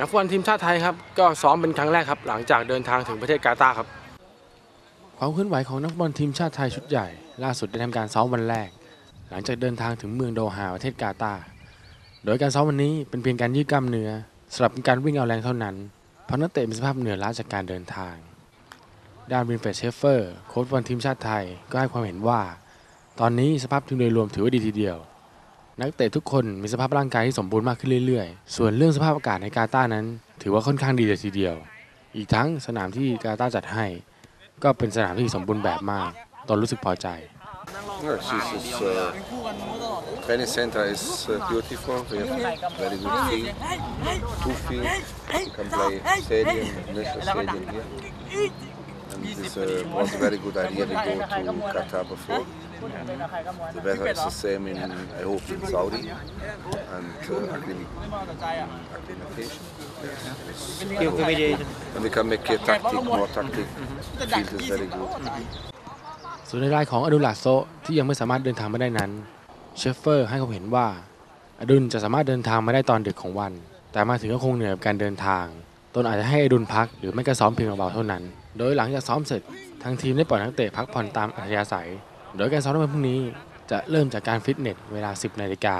นักฟุตบอลทีมชาติไทยครับก็ซ้อมเป็นครั้งแรกครับ หลังจากเดินทางถึงประเทศกาตาร์ครับความเคลื่อนไหวของนักบอลทีมชาติไทยชุดใหญ่ ล่าสุดได้ทำการซ้อมวันแรก หลังจากเดินทางถึงเมืองโดฮาประเทศกาตาร์โดยการซ้อมวันนี้เป็นเพียงการยืดกล้ามเนื้อสำหรับการวิ่งเอาแรงเท่านั้นเพราะนักเตะมีสภาพเหนื่อยล้าจากการเดินทางด้านวินเฟรเชฟเฟอร์โค้ชบอลทีมชาติไทยก็ให้ความเห็นว่า ตอนนี้สภาพทีมโดยรวมถือว่าดีทีเดียว นักเตะทุกคนมีสภาพร่างกายที่สมบูรณ์มากขึ้นเรื่อยๆ ส่วนเรื่องสภาพอากาศในกาตาร์นั้น ถือว่าค่อนข้างดีเลยทีเดียว อีกทั้งสนามที่กาตาร์จัดให้ ก็เป็นสนามที่สมบูรณ์แบบมาก ตอนรู้สึกพอใจ Yes, this is, uh, training center is uh, beautiful. We have very good field, two fields. You can play stadium, national stadium here. And this uh, was a very good idea. We go to Qatar before. The weather is the same in, I hope, in Saudi and uh, acclim- acclimatation. Yes. And we can make a tactic, more tactic. Field is very good. ส่วนในรายของอดุลลาโซะที่ยังไม่สามารถเดินทางมาได้นั้น เชฟเฟอร์ให้ความเห็นว่า อดุลจะสามารถเดินทางมาได้ตอนดึกของวัน แต่มาถึงก็คงเหนื่อยกับการเดินทาง ตนอาจจะให้อดุลพักหรือไม่ก็ซ้อมเพียงเบาๆเท่านั้น โดยหลังจากซ้อมเสร็จทางทีมได้ปล่อยนักเตะพักผ่อนตามอัธยาศัย โดยการซ้อมในวันพรุ่งนี้จะเริ่มจากการฟิตเนสเวลา 10นาฬิกา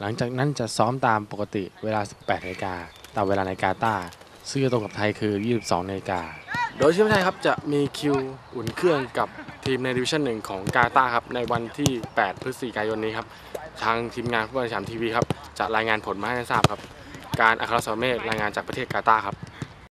หลังจากนั้นจะซ้อมตามปกติเวลา 18นาฬิกาตามเวลาในกาตาซึ่งตรงกับไทยคือ 22นาฬิกา โดยทีมไทยครับจะมีคิวอุ่นเครื่องกับทีมในดิวิชั่นหนึ่งของกาตาร์ครับในวันที่ 8 พฤศจิกายนนี้ครับ ทางทีมงานฟุตบอลสามทีวีครับจะรายงานผลมาให้ทราบครับ การอัครสมเมธรายงานจากประเทศกาตาร์ครับ